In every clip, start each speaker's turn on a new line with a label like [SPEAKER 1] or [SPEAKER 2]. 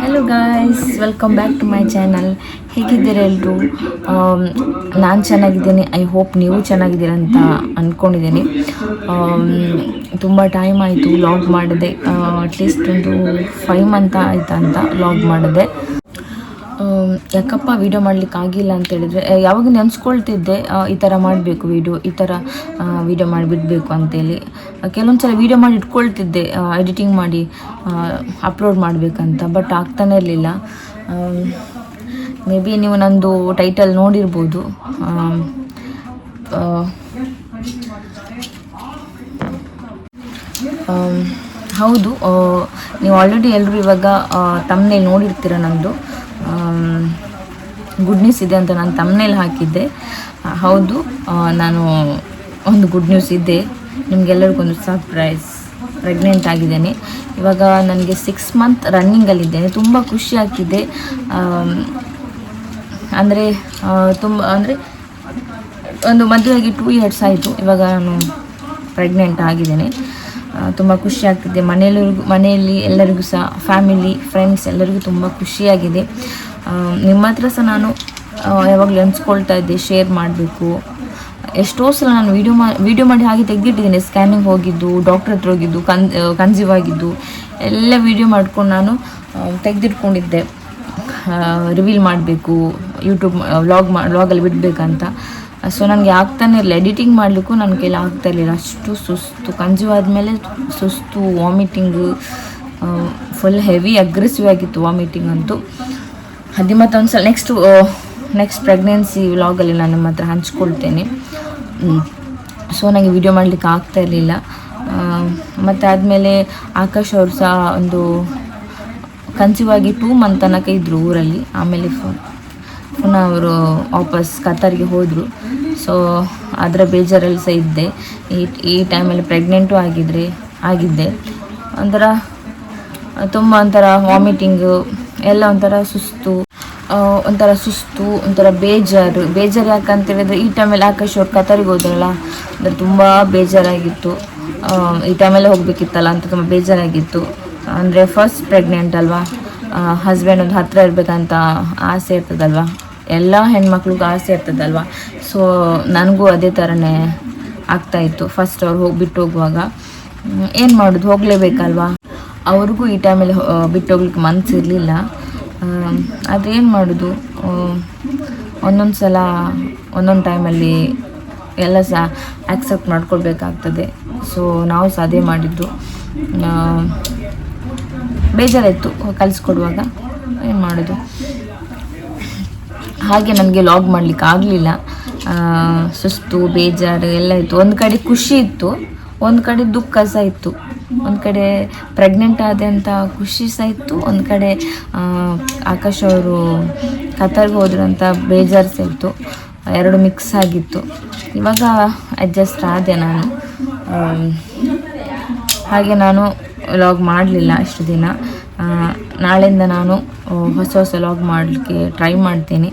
[SPEAKER 1] Hello guys welcome back to my channel ಹೇಗಿದ್ದೀರಾ ಎಲ್ಲರೂ ನಾನು ಚೆನ್ನಾಗಿದ್ದೀನಿ. ಐ ಹೋಪ್ ನೀವು ಚೆನ್ನಾಗಿದ್ದೀರ ಅಂತ ಅಂದ್ಕೊಂಡಿದ್ದೀನಿ ತುಂಬ ಟೈಮ್ ಆಯಿತು ಲಾಗ್ ಮಾಡಿದೆ ಅಟ್ಲೀಸ್ಟ್ ಒಂದು ಫೈವ್ ಮಂತ್ ಆಯ್ತಾ ಅಂತ ಲಾಗ್ ಮಾಡಿದೆ. ಯಾಕಪ್ಪ ವೀಡಿಯೋ ಮಾಡ್ಲಿಕ್ಕೆ ಆಗಿಲ್ಲ ಅಂತ ಹೇಳಿದ್ರೆ ಯಾವಾಗ ನೆನೆಸ್ಕೊಳ್ತಿದ್ದೆ ಈ ಥರ ಮಾಡಬೇಕು ವೀಡಿಯೋ ಈ ಥರ ವೀಡಿಯೋ ಮಾಡಿಬಿಡ್ಬೇಕು ಅಂತೇಳಿ. ಕೆಲವೊಂದು ಸಲ ವೀಡಿಯೋ ಮಾಡಿ ಇಟ್ಕೊಳ್ತಿದ್ದೆ ಎಡಿಟಿಂಗ್ ಮಾಡಿ ಅಪ್ಲೋಡ್ ಮಾಡಬೇಕಂತ ಬಟ್ ಆಗ್ತಾನೆ ಇರಲಿಲ್ಲ. ಮೇ ಬಿ ನೀವು ನಂದು ಟೈಟಲ್ ನೋಡಿರ್ಬೋದು. ಹೌದು ನೀವು ಆಲ್ರೆಡಿ ಎಲ್ಲರೂ ಇವಾಗ ತಮ್ಮನೇಲಿ ನೋಡಿರ್ತೀರ ನಂದು? ಗುಡ್ ನ್ಯೂಸ್ ಇದೆ ಅಂತ ನಾನು ತಮ್ಮನೇಲಿ ಹಾಕಿದ್ದೆ. ಹೌದು ನಾನು ಒಂದು ಗುಡ್ ನ್ಯೂಸ್ ಇದೆ. ನಿಮಗೆಲ್ಲರಿಗೊಂದು ಸರ್ಪ್ರೈಸ್ ಪ್ರೆಗ್ನೆಂಟ್ ಆಗಿದ್ದೇನೆ. ಇವಾಗ ನನಗೆ ಸಿಕ್ಸ್ ಮಂತ್ ರನ್ನಿಂಗಲ್ಲಿದ್ದೇನೆ ತುಂಬ ಖುಷಿ ಆಗ್ತಿದೆ. ಅಂದರೆ ತುಂಬ, ಅಂದರೆ ಒಂದು ಮದುವೆಯಾಗಿ ಟೂ ಇಯರ್ಸ್ ಆಯಿತು. ಇವಾಗ ನಾನು ಪ್ರೆಗ್ನೆಂಟ್ ಆಗಿದ್ದೇನೆ. ತುಂಬ ಖುಷಿ ಆಗ್ತಿದೆ ಮನೆಯಲ್ಲರಿಗೂ ಮನೆಯಲ್ಲಿ ಎಲ್ಲರಿಗೂ ಸಹ ಫ್ಯಾಮಿಲಿ ಫ್ರೆಂಡ್ಸ್ ಎಲ್ಲರಿಗೂ ತುಂಬ ಖುಷಿಯಾಗಿದೆ. ನಿಮ್ಮ ಹತ್ರ ಸಹ ನಾನು ಯಾವಾಗಲೂ ಅನ್ಸ್ಕೊಳ್ತಾ ಇದ್ದೆ ಶೇರ್ ಮಾಡಬೇಕು. ಎಷ್ಟೋ ಸಲ ನಾನು ವೀಡಿಯೋ ಮಾ ವೀಡಿಯೋ ಮಾಡಿ ಹಾಗೆ ತೆಗೆದಿಟ್ಟಿದ್ದೀನಿ. ಸ್ಕ್ಯಾನಿಂಗ್ ಹೋಗಿದ್ದು ಡಾಕ್ಟ್ರ್ ಹತ್ರ ಹೋಗಿದ್ದು, ಕನ್ ಕನ್ಸೀವ್ ಆಗಿದ್ದು, ಎಲ್ಲ ವೀಡಿಯೋ ಮಾಡ್ಕೊಂಡು ನಾನು ತೆಗೆದಿಟ್ಕೊಂಡಿದ್ದೆ. ರಿವೀಲ್ ಮಾಡಬೇಕು ಯೂಟ್ಯೂಬ್ ವ್ಲಾಗ್ ಮಾ ವ್ಲಾಗಲ್ಲಿ ಬಿಡಬೇಕಂತ. ಸೊ ನನಗೆ ಆಗ್ತಾನೆ ಇರಲಿಲ್ಲ. ಎಡಿಟಿಂಗ್ ಮಾಡಲಿಕ್ಕೂ ನನ್ನ ಕೈಲಿ ಆಗ್ತಾ ಇರಲಿಲ್ಲ. ಅಷ್ಟು ಸುಸ್ತು. ಕಂಜು ಆದಮೇಲೆ ಸುಸ್ತು ವಾಮಿಟಿಂಗು ಫುಲ್ ಹೆವಿ ಅಗ್ರೆಸಿವ್ ಆಗಿತ್ತು ವಾಮಿಟಿಂಗ್ ಅಂತೂ. ಅದು ಒಂದು ಸಲ ನೆಕ್ಸ್ಟ್ ನೆಕ್ಸ್ಟ್ ಪ್ರೆಗ್ನೆನ್ಸಿ ವ್ಲಾಗಲ್ಲಿ ನಾನು ನಿಮ್ಮ ಹತ್ರ ಹಂಚ್ಕೊಳ್ತೇನೆ ಸೊ ನನಗೆ ವಿಡಿಯೋ ಮಾಡಲಿಕ್ಕೆ ಆಗ್ತಾ ಇರಲಿಲ್ಲ. ಮತ್ತು ಆದಮೇಲೆ ಆಕಾಶ್ ಅವರು ಸಹ ಒಂದು ಕನ್ಸೀವ್ ಟೂ ಮಂತ್ ತನಕ ಇದ್ದರು ಊರಲ್ಲಿ. ಆಮೇಲೆ ಪುನಃ ಅವರು ವಾಪಸ್ ಕತಾರಿಗೆ ಹೋದರು. ಸೊ ಅದರ ಬೇಜಾರಲ್ಲಿ ಸಹ ಇದ್ದೆ. ಈ ಈ ಟೈಮಲ್ಲಿ ಪ್ರೆಗ್ನೆಂಟು ಆಗಿದ್ರೆ, ಆಗಿದ್ದೆ. ಒಂಥರ, ತುಂಬ ಒಂಥರ ವಾಮಿಟಿಂಗು ಎಲ್ಲ ಒಂಥರ ಸುಸ್ತು ಒಂಥರ ಸುಸ್ತು, ಒಂಥರ ಬೇಜಾರು. ಬೇಜಾರು ಯಾಕಂತ ಹೇಳಿದ್ರೆ ಈ ಟೈಮಲ್ಲಿ ಆಕಾಶ್ ಅವ್ರು ಕತಾರಿಗೆ ಹೋದ್ರಲ್ಲ, ಅಂದರೆ ತುಂಬ ಬೇಜಾರಾಗಿತ್ತು. ಈ ಟೈಮಲ್ಲೇ ಹೋಗಬೇಕಿತ್ತಲ್ಲ ಅಂತ ತುಂಬ ಬೇಜಾರಾಗಿತ್ತು. ಅಂದರೆ ಫಸ್ಟ್ ಪ್ರೆಗ್ನೆಂಟ್ ಅಲ್ವಾ? ಹಸ್ಬೆಂಡ್ ಒಂದು ಹತ್ತಿರ ಇರಬೇಕಂತ ಆಸೆ ಇರ್ತದಲ್ವ? ಎಲ್ಲ ಹೆಣ್ಮಕ್ಳಿಗೂ ಆಸೆ ಇರ್ತದಲ್ವ? ಸೊ ನನಗೂ ಅದೇ ಥರನೇ ಆಗ್ತಾಯಿತ್ತು ಫಸ್ಟ್ ಅವ್ರು ಹೋಗಿ ಬಿಟ್ಟು ಹೋಗುವಾಗ. ಏನು ಮಾಡೋದು? ಹೋಗಲೇಬೇಕಲ್ವಾ? ಅವ್ರಿಗೂ ಈ ಟೈಮಲ್ಲಿ ಬಿಟ್ಟು ಹೋಗ್ಲಿಕ್ಕೆ ಮನಸ್ಸಿರಲಿಲ್ಲ ಅದೇನು ಮಾಡೋದು? ಆ, ಒಂದೊಂದು ಸಲ ಒಂದೊಂದು ಟೈಮಲ್ಲಿ ಎಲ್ಲ ಸಹ ಆಕ್ಸೆಪ್ಟ್ ಮಾಡ್ಕೊಳ್ಬೇಕಾಗ್ತದೆ. ಸೊ ನಾವು ಸಹ ಅದೇ ಮಾಡಿದ್ದು ಬೇಜಾರಾಯಿತು ಕಲಿಸ್ಕೊಡುವಾಗ ಏನು ಮಾಡೋದು? ಹಾಗೆ ನನಗೆ ಲಾಗ್ ಮಾಡಲಿಕ್ಕೆ ಆಗಲಿಲ್ಲ. ಸುಸ್ತು, ಬೇಜಾರು ಎಲ್ಲ ಇತ್ತು. ಒಂದು ಕಡೆ ಖುಷಿ ಇತ್ತು, ಒಂದು ಕಡೆ ದುಃಖ ಸಹ ಇತ್ತು. ಒಂದು ಕಡೆ ಪ್ರೆಗ್ನೆಂಟ್ ಆದಂಥ ಖುಷಿ ಸಹ ಇತ್ತು, ಒಂದು ಕಡೆ ಆಕಾಶ್ ಅವರು ಕತರ್ಗೆ ಹೋದ್ರಂಥ ಬೇಜಾರು ಸಹ ಇತ್ತು. ಎರಡು ಮಿಕ್ಸ್ ಆಗಿತ್ತು. ಇವಾಗ ಅಡ್ಜಸ್ಟ್ ಆದೆ ನಾನು. ಹಾಗೆ ನಾನು ಲಾಗ್ ಮಾಡಲಿಲ್ಲ ಇಷ್ಟು ದಿನ. ನಾಳೆಯಿಂದ ನಾನು ಹೊಸ ಹೊಸ ಲಾಗ್ ಮಾಡಲಿಕ್ಕೆ ಟ್ರೈ ಮಾಡ್ತೇನೆ.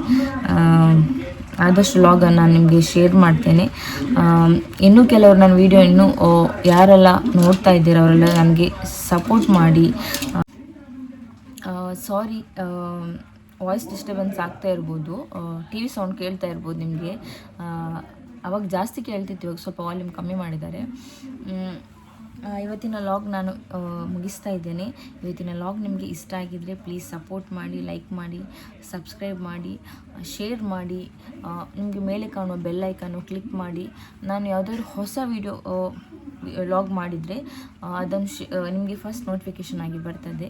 [SPEAKER 1] ಆದಷ್ಟು ಲಾಗನ್ನು ನಾನು ನಿಮಗೆ ಶೇರ್ ಮಾಡ್ತೇನೆ. ಇನ್ನೂ ಕೆಲವರು ನನ್ನ ವಿಡಿಯೋ ಇನ್ನೂ ಯಾರೆಲ್ಲ ನೋಡ್ತಾ ಇದ್ದೀರ ಅವರೆಲ್ಲ ನನಗೆ ಸಪೋರ್ಟ್ ಮಾಡಿ. ಸಾರಿ ವಾಯ್ಸ್ ಡಿಸ್ಟರ್ಬೆನ್ಸ್ ಆಗ್ತಾ ಇರ್ಬೋದು. ಟಿ ವಿ ಸೌಂಡ್ ಕೇಳ್ತಾ ಇರ್ಬೋದು ನಿಮಗೆ. ಅವಾಗ ಜಾಸ್ತಿ ಕೇಳ್ತಿತ್ತು, ಇವಾಗ ಸ್ವಲ್ಪ ವಾಲ್ಯೂಮ್ ಕಮ್ಮಿ ಮಾಡಿದ್ದಾರೆ. ಇವತ್ತಿನ ಲಾಗ್ ನಾನು ಮುಗಿಸ್ತಾ ಇದ್ದೇನೆ. ಇವತ್ತಿನ ಲಾಗ್ ನಿಮಗೆ ಇಷ್ಟ ಆಗಿದ್ದರೆ ಪ್ಲೀಸ್ ಸಪೋರ್ಟ್ ಮಾಡಿ ಲೈಕ್ ಮಾಡಿ ಸಬ್ಸ್ಕ್ರೈಬ್ ಮಾಡಿ ಶೇರ್ ಮಾಡಿ ನಿಮಗೆ ಮೇಲೆ ಕಾಣುವ ಬೆಲ್ಲೈಕನ್ನು ಕ್ಲಿಕ್ ಮಾಡಿ. ನಾನು ಯಾವುದಾದ್ರು ಹೊಸ ವಿಡಿಯೋ ಲಾಗ್ ಮಾಡಿದರೆ ಅದನ್ನು ನಿಮಗೆ ಫಸ್ಟ್ ನೋಟಿಫಿಕೇಷನ್ ಆಗಿ ಬರ್ತದೆ.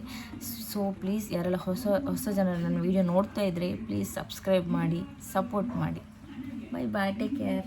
[SPEAKER 1] ಸೊ ಪ್ಲೀಸ್ ಯಾರೆಲ್ಲ ಹೊಸ ಹೊಸ ಜನರು ನನ್ನ ವಿಡಿಯೋ ನೋಡ್ತಾ ಇದ್ದರೆ ಪ್ಲೀಸ್ ಸಬ್ಸ್ಕ್ರೈಬ್ ಮಾಡಿ ಸಪೋರ್ಟ್ ಮಾಡಿ. Bye bye take care